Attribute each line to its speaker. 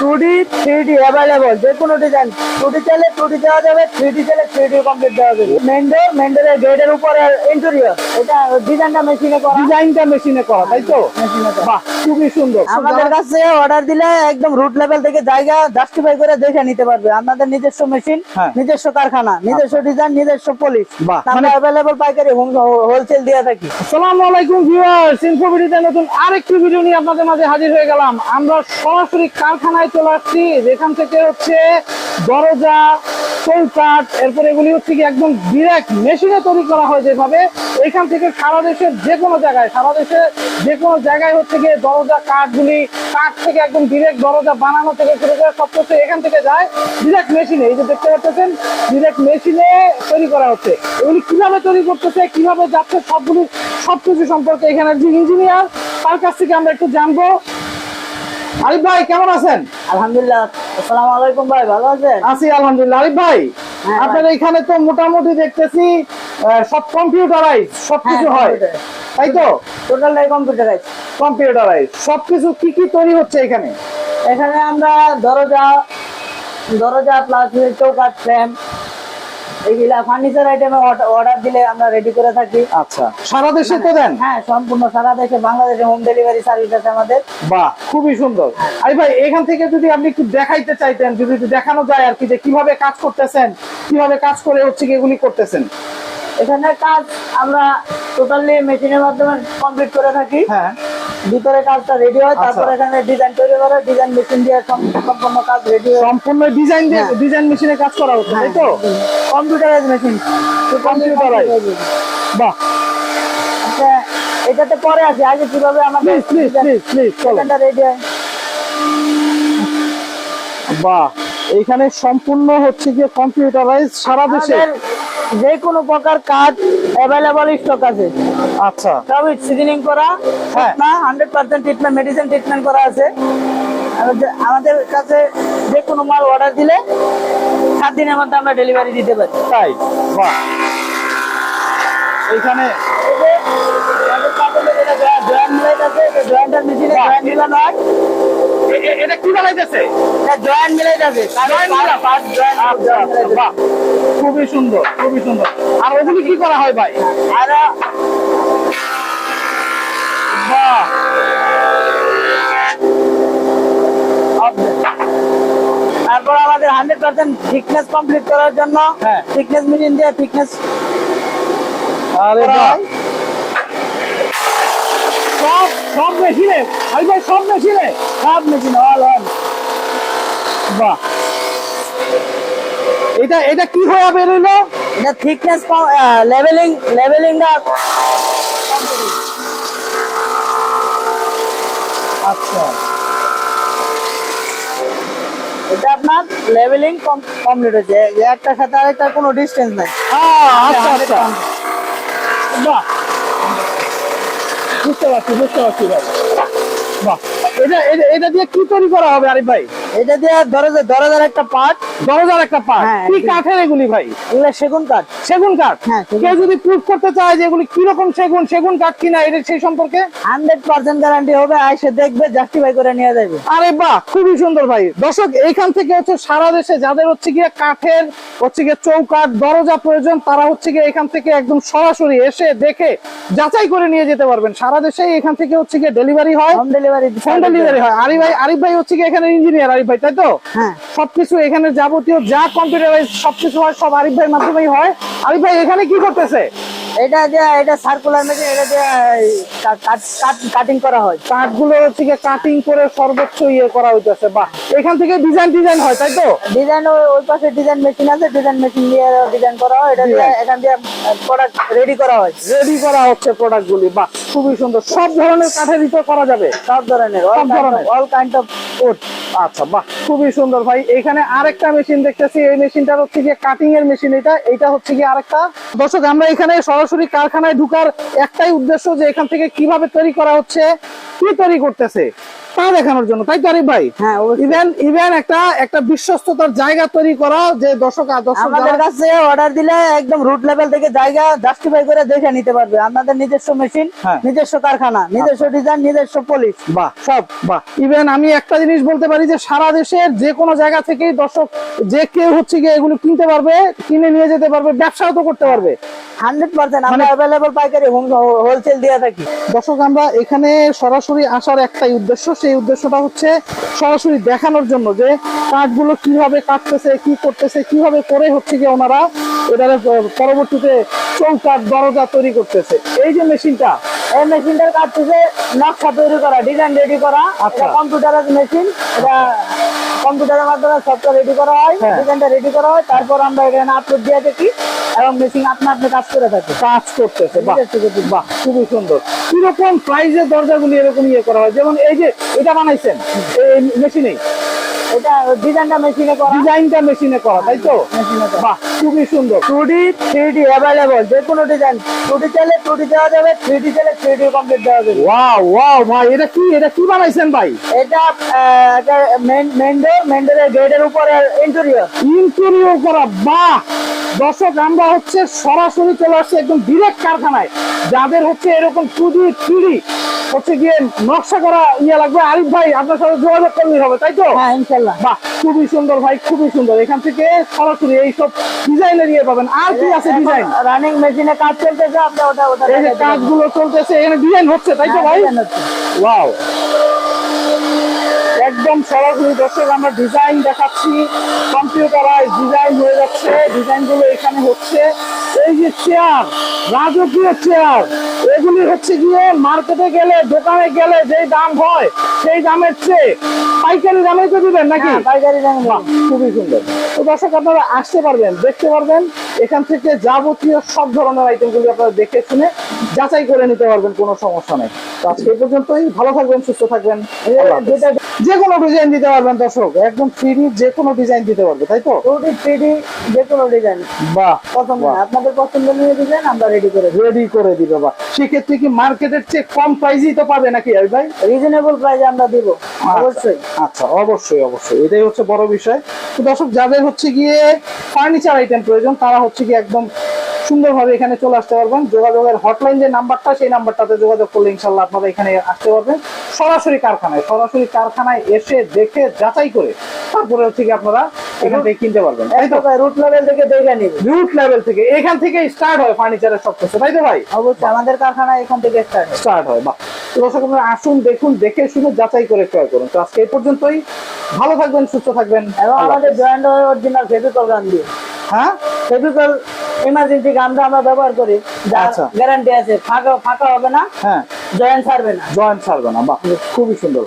Speaker 1: Two D three D available যে কোনো design two D চাইলে টু ডি দেওয়া যাবে থ্রি ডি চাইলে থ্রি ডি কমপ্লিট দেওয়া যাবে। মেন্ডোর মেন্ডোরের গেটের উপরে ইন্টেরিয়র এটা ডিজাইনটা মেশিনে করা।
Speaker 2: ডিজাইনটা মেশিনে করা তাই তো?
Speaker 1: মেশিনে
Speaker 2: বাহ খুবই সুন্দর।
Speaker 1: আমাদের কাছে অর্ডার দিলে একদম রুট লেভেল থেকে জায়গা জাস্টিফাই করে দেখে নিতে পারবে। আমাদের নিজস্ব মেশিন
Speaker 2: হ্যাঁ।
Speaker 1: নিজস্ব কারখানা নিজস্ব ডিজাইন নিজস্ব পলিশ আমরা
Speaker 2: মানে-
Speaker 1: অ্যাভেলেবল পাইকারি হোলসেল দিয়ে থাকি।
Speaker 2: আসসালামু আলাইকুম ভিউয়ার্স ইনফোভিডিতে নতুন আরেকটি ভিডিও নিয়ে আপনাদের মাঝে হাজির হয়ে গেলাম। আমরা সরাসরি কারখানায় চলে আসছি? যেখান থেকে হচ্ছে দরজা চৌকাট এরপরে এগুলি হচ্ছে কি একদম ডিরেক্ট মেশিনে তৈরি করা হয় যেভাবে। এখান থেকে সারা দেশের যে কোনো জায়গায়, সারা দেশে যে কোনো জায়গায় হচ্ছে গিয়ে দরজা, কাঠগুলি, কাঠ থেকে একদম ডিরেক্ট দরজা বানানো থেকে শুরু করে সব কিছু এখান থেকে যায়। ডিরেক্ট মেশিনে এই যে দেখতে পাচ্ছেন ডিরেক্ট মেশিনে তৈরি করা হচ্ছে। এগুলি কীভাবে তৈরি করতেছে, কীভাবে যাচ্ছে, সবগুলি সবকিছু সম্পর্কে এখানে যে ইঞ্জিনিয়ার তার কাছ থেকে আমরা একটু জানব। আরিফ ভাই কেমন আছেন?
Speaker 1: আলহামদুলিল্লাহ। আসসালামু আলাইকুম ভাই ভালো আছেন?
Speaker 2: আছি আলহামদুলিল্লাহ। আরিফ ভাই
Speaker 1: হ্যাঁ,
Speaker 2: আপনার এখানে তো মোটামুটি দেখতেছি সব কম্পিউটারাইজ সবকিছু
Speaker 1: হ্যাঁ,
Speaker 2: হয়। তাই তো?
Speaker 1: টোটালটাই কম্পিউটারাইজ
Speaker 2: কম্পিউটারাইজ সবকিছু কি কি তৈরি হচ্ছে এখানে?
Speaker 1: এখানে আমরা দরজা দরজা প্লাস চৌকাট ফ্রেম এইগুলা ফার্নিচার আইটেমে অর্ডার দিলে আমরা রেডি করে থাকি।
Speaker 2: আচ্ছা। সারা দেশে তো দেন?
Speaker 1: হ্যাঁ সম্পূর্ণ সারা দেশে বাংলাদেশে হোম ডেলিভারি সার্ভিস আছে আমাদের।
Speaker 2: বাহ খুবই সুন্দর। আরে ভাই এখান থেকে যদি আপনি একটু দেখাইতে চাইতেন যদি একটু দেখানো যায় আর কি যে কীভাবে কাজ করতেছেন কীভাবে কাজ করে হচ্ছে এগুলি করতেছেন?
Speaker 1: এখানে কাজ আমরা টোটালি মেশিনের মাধ্যমে কমপ্লিট করে থাকি।
Speaker 2: হ্যাঁ।
Speaker 1: ভিতরে কাজটা রেডি হয়
Speaker 2: আচ্ছা।
Speaker 1: তারপর এখানে ডিজাইন তৈরি করে ডিজাইন মেশিন দিয়ে সম- সম্পূর্ণ কাজ রেডি হয়
Speaker 2: সম্পূর্ণ ডিজাইন দিয়ে
Speaker 1: হ্যাঁ।
Speaker 2: ডিজাইন মেশিনে কাজ করা হচ্ছে তাই তো?
Speaker 1: কম্পিউটারাইজ মেশিন
Speaker 2: তো কম্পিউটারাইজ বাহ।
Speaker 1: আচ্ছা এটাতে পরে আছে আগে কীভাবে আমাদের
Speaker 2: please please please please
Speaker 1: ready হয়।
Speaker 2: বাহ। এখানে সম্পূর্ণ হচ্ছে কি কম্পিউটারাইজ সারা দেশে।
Speaker 1: যে কোনো প্রকার কাজ অ্যাভেলেবল স্টক আছে।
Speaker 2: আচ্ছা।
Speaker 1: সবই সিজনিং করা
Speaker 2: হ্যাঁ।
Speaker 1: না hundred percent treatment medicine treatment করা আছে। আমাদের- কাছে যে কোনো মাল অর্ডার দিলে সাত দিনের মধ্যে আমরা ডেলিভারি দিতে পারি।
Speaker 2: তাই? বাহ। এখানে
Speaker 1: এই যে আমাদের কাপড়ের যেটা জয়া- জয়েন্ট মিলাইট আছে, এটা
Speaker 2: কি বানাইতেছে?
Speaker 1: জয়েন্ট
Speaker 2: জয়েন্ট আচ্ছা, খুবই সুন্দর খুবই সুন্দর। আর ওগুলি কি করা হয় ভাই?
Speaker 1: আর তারপর আমাদের হান্ড্রেড পার্সেন্ট থিকনেস কমপ্লিট করার জন্য। থিকনেস মেশিন দিয়ে
Speaker 2: আরে
Speaker 1: করা
Speaker 2: সব সব মেশিনে ভাই ভাই সব মেশিনে।
Speaker 1: সব মেশিন অল অন
Speaker 2: বাহ। এটা এটা কি হয়ে বেরোলো?
Speaker 1: এটা থিকনেস লেভেলিং লেভেলিং
Speaker 2: আচ্ছা।
Speaker 1: এটা আপনার লেভেলিং কমপ্লিট হয়েছে। একটা একটার সাথে আরেকটার কোনো ডিস্টেন্স নাই।
Speaker 2: আচ্ছা আচ্ছা বাহ। বুঝতে পারছি বুঝতে পারছি ভাই। বাহ। এটা এটা- এটা দিয়ে কি তৈরি করা হবে আরিফ ভাই?
Speaker 1: এটা দিয়ে দরজা দরজার একটা পার্ট
Speaker 2: দরজার একটা পার্ট
Speaker 1: হ্যাঁ,
Speaker 2: কি কাঠের এগুলি ভাই?
Speaker 1: এগুলো সেগুন কাঠ।
Speaker 2: সেগুন কাঠ?
Speaker 1: হ্যাঁ,
Speaker 2: কেউ যদি প্রুফ করতে চায় যে এগুলি কীরকম সেগুন সেগুন কাঠ কিনা এটা সেই সম্পর্কে?
Speaker 1: হান্ড্রেড পার্সেন্ট গ্যারান্টি হবে আইসে দেখবে জাস্টিফাই করে নিয়ে যাবে।
Speaker 2: আরে বাহ খুবই সুন্দর ভাই। দর্শক এইখান থেকে হচ্ছে সারা দেশে যাদের হচ্ছে গিয়ে কাঠের হচ্ছে গিয়ে চৌকাঠ দরজা প্রয়োজন তারা হচ্ছে গিয়ে এখান থেকে একদম সরাসরি এসে দেখে যাচাই করে নিয়ে যেতে পারবেন। সারা দেশে এখান থেকে হচ্ছে গিয়ে ডেলিভারি হয়।
Speaker 1: হোম ডেলিভারি
Speaker 2: হোম ডেলিভারি হয়। আরিফ ভাই আরিফ ভাই হচ্ছে গিয়ে এখানে ইঞ্জিনিয়ার আরিফ ভাই তাই তো?
Speaker 1: হ্যাঁ।
Speaker 2: সবকিছু এখানে যাবতীয় যা কম্পিউটারাইজ সবকিছু হয় সব আরিফ ভাইয়ের মাধ্যমেই হয়। আরিফ ভাই এখানে কি করতেছে?
Speaker 1: এটা দিয়ে এটা সার্কুলার মেশিন এটা দিয়ে কাটিং করা হয়।
Speaker 2: কাঠগুলো হচ্ছে কাটিং করে সর্বোচ্চ ইয়ে করা হইতেছে বাহ। এখান থেকে ডিজাইন ডিজাইন হয় তাই তো?
Speaker 1: ডিজাইন ওই পাশে ডিজাইন মেশিন আছে ডিজাইন মেশিন দিয়ে ডিজাইন করা হয়। এটা দিয়ে এখান দিয়ে প্রোডাক্ট রেডি করা হয়।
Speaker 2: রেডি করা হচ্ছে প্রোডাক্ট গুলি বাহ খুবই সুন্দর। সব ধরনের কাঠের ভিতর করা যাবে?
Speaker 1: সব ধরনের
Speaker 2: সব ধরনের?
Speaker 1: অল কাইন্ড অফ উড
Speaker 2: আচ্ছা বাহ, খুবই সুন্দর ভাই। এখানে আরেকটা মেশিন দেখতেছি। এই মেশিনটার হচ্ছে গিয়ে কাটিং এর মেশিন এটা। এটা হচ্ছে গিয়ে আরেকটা। দর্শক, আমরা এখানে সরাসরি কারখানায় ঢুকার একটাই উদ্দেশ্য যে এখান থেকে কীভাবে তৈরি করা হচ্ছে, কি তৈরি করতেছে। তা দেখানোর জন্য তাই তো আরিফ ভাই?
Speaker 1: হ্যাঁ
Speaker 2: ইভেন ইভেন একটা একটা বিশ্বস্ততার জায়গা তৈরি করা যে দর্শক
Speaker 1: আমাদের কাছে অর্ডার দিলে একদম রুট লেভেল থেকে জায়গা জাস্টিফাই করে দেখে নিতে পারবে। আমাদের নিজস্ব মেশিন
Speaker 2: হ্যাঁ।
Speaker 1: নিজস্ব কারখানা নিজস্ব ডিজাইন নিজস্ব পলিশ
Speaker 2: বাহ সব বাহ। ইভেন আমি একটা জিনিস বলতে পারি যে সারা দেশের যে কোনো জায়গা থেকেই দর্শক যে কেউ হচ্ছে গিয়ে এগুলো কিনতে পারবে কিনে নিয়ে যেতে পারবে ব্যবসাও তো করতে পারবে।
Speaker 1: হান্ড্রেড পার্সেন্ট আমরা
Speaker 2: মানে-
Speaker 1: অ্যাভেলেবল পাইকারি হোলসেল দিয়ে থাকি।
Speaker 2: দর্শক আমরা এখানে সরাসরি আসার একটাই উদ্দেশ্য সেই উদ্দেশ্যটা হচ্ছে সরাসরি দেখানোর জন্য যে কাঠগুলো কীভাবে কাটতেছে, কি করতেছে, কীভাবে করে হচ্ছে গিয়ে ওনারা এটার পরবর্তীতে চৌকাঠ দরজা তৈরি করতেছে। এই যে মেশিনটা
Speaker 1: এই মেশিনটার কাজ হচ্ছে নকশা তৈরি করা ডিজাইন রেডি করা।
Speaker 2: আচ্ছা।
Speaker 1: কম্পিউটারের মেশিন এটা কম্পিউটারের মাধ্যমে সফটওয়্যার রেডি করা হয়
Speaker 2: হ্যাঁ।
Speaker 1: ডিজাইনটা রেডি করা হয়। তারপর আমরা এখানে আপলোড দিয়ে থাকি এবং মেশিন আপনা আপনি কাজ করে থাকে।
Speaker 2: কাজ করতেছে। বাহ। খুবই সুন্দর। কীরকম প্রাইজের দরজাগুলি এরকম ইয়ে করা হয়? যেমন এই যে এটা বানাইছেন এই মেশিনেই
Speaker 1: এটা ডিজাইনটা মেশিনে করা।
Speaker 2: ডিজাইনটা মেশিনে করা তাই তো?
Speaker 1: মেশিনে করা।
Speaker 2: বাহ খুবই সুন্দর।
Speaker 1: যে কোনো ডিজাইন টু চাইলে টু দেওয়া যাবে থ্রি ডি চাইলে থ্রি ডি কমপ্লিট দেওয়া যাবে।
Speaker 2: ওয়াও ওয়াও ভাই এটা কি এটা কি বানাইছেন ভাই?
Speaker 1: এটা মেন্ডোর মেন্ডোরের গেটের উপরে ইন্টেরিয়র
Speaker 2: ইন্টেরিয়র করা বাহ! দর্শক আমরা হচ্ছে সরাসরি চলে আসছি একদম ডিরেক্ট কারখানায়। যাদের হচ্ছে এরকম টু ডি থ্রি হচ্ছে গিয়ে নকশা করা ইয়ে লাগবে। আরিফ ভাই আপনার সাথে যোগাযোগ করলেই হবে তাই তো?
Speaker 1: হ্যাঁ ইনশাল্লাহ।
Speaker 2: বাহ খুবই সুন্দর ভাই খুবই সুন্দর। এখান থেকে সরাসরি এইসব ডিজাইনের ইয়ে পাবেন। আর কি আছে ডিজাইন
Speaker 1: রানিং মেশিনে কাজ চলতেছে আপনি ওটা ওটা
Speaker 2: এই। কাজগুলো চলতেছে এখানে ডিজাইন হচ্ছে তাই তো
Speaker 1: হ্যাঁ,
Speaker 2: ভাই? ওয়াও একদম সরাসরি দর্শক আমরা ডিজাইন দেখাচ্ছি কম্পিউটারাইজ ডিজাইন হয়ে যাচ্ছে ডিজাইনগুলো এখানে হচ্ছে। এই যে চেয়ার রাজকীয় চেয়ার এগুলি হচ্ছে গিয়ে মার্কেটে গেলে দোকানে গেলে যে দাম হয় সেই দামের চেয়ে পাইকারি দামে তো দিবেন নাকি?
Speaker 1: হ্যাঁ, পাইকারি দাম
Speaker 2: খুবই সুন্দর। তো দর্শক আপনারা আসতে পারবেন দেখতে পারবেন এখান থেকে যাবতীয় সব ধরনের আইটেমগুলি আপনারা দেখে শুনে যাচাই করে নিতে পারবেন কোনো সমস্যা নেই। তো আজকে পর্যন্তই। ভালো থাকবেন সুস্থ থাকবেন। যে কোনো ডিজাইন দিতে পারবেন দর্শক। একদম থ্রি যে কোনো ডিজাইন দিতে পারবে তাই তো?
Speaker 1: টু ডি থ্রি ডি যে কোনো ডিজাইন
Speaker 2: বাহ
Speaker 1: পছন্দ আপনাদের পছন্দ নিয়ে ডিজাইন আমরা রেডি করে
Speaker 2: রেডি করে দিবে বা সেক্ষেত্রে কি মার্কেটের চেয়ে কম প্রাইসই তো পাবে নাকি ভাই?
Speaker 1: রিজনেবল প্রাইসে আমরা দিব অবশ্যই।
Speaker 2: আচ্ছা অবশ্যই অবশ্যই। এটাই হচ্ছে বড় বিষয়। তো দর্শক যাদের হচ্ছে গিয়ে ফার্নিচার আইটেম প্রয়োজন তারা হচ্ছে গিয়ে একদম সুন্দরভাবে এখানে চলে আসতে পারবেন। যোগাযোগের হটলাইন যে নাম্বারটা সেই নাম্বারটাতে যোগাযোগ করলে ইনশাল্লাহ আপনারা এখানে আসতে পারবেন। সরাসরি কারখানায় সরাসরি কারখানায় এসে দেখে যাচাই করে তারপরে হচ্ছে আপনারা এখান থেকে কিনতে পারবেন। তাই তো?
Speaker 1: রুট লেভেল থেকে দেখে নিবে।
Speaker 2: রুট লেভেল থেকে এখান থেকে স্টার্ট হয় ফার্নিচারের সব কিছু তাই তো ভাই?
Speaker 1: অবশ্যই আমাদের কারখানা এখান থেকে স্টার্ট
Speaker 2: স্টার্ট হয় তো দর্শক আপনারা আসুন দেখুন দেখে শুনে যাচাই করে ক্রয় করুন। তো আজকে এই পর্যন্তই। ভালো থাকবেন সুস্থ থাকবেন।
Speaker 1: এবং আমাদের। জয়েন্ট অরিজিনাল ফেভিকল গান দিয়ে
Speaker 2: হ্যাঁ?
Speaker 1: ফেভিকল ইমার্জেন্সি গামটা আমরা ব্যবহার করি। যার
Speaker 2: আচ্ছা।
Speaker 1: গ্যারান্টি আছে। ফাঁকা ফাঁকা হবে না।
Speaker 2: হ্যাঁ।
Speaker 1: জয়েন্ট ছাড়বে না।
Speaker 2: জয়েন্ট ছাড়বে না। বাহ খুবই সুন্দর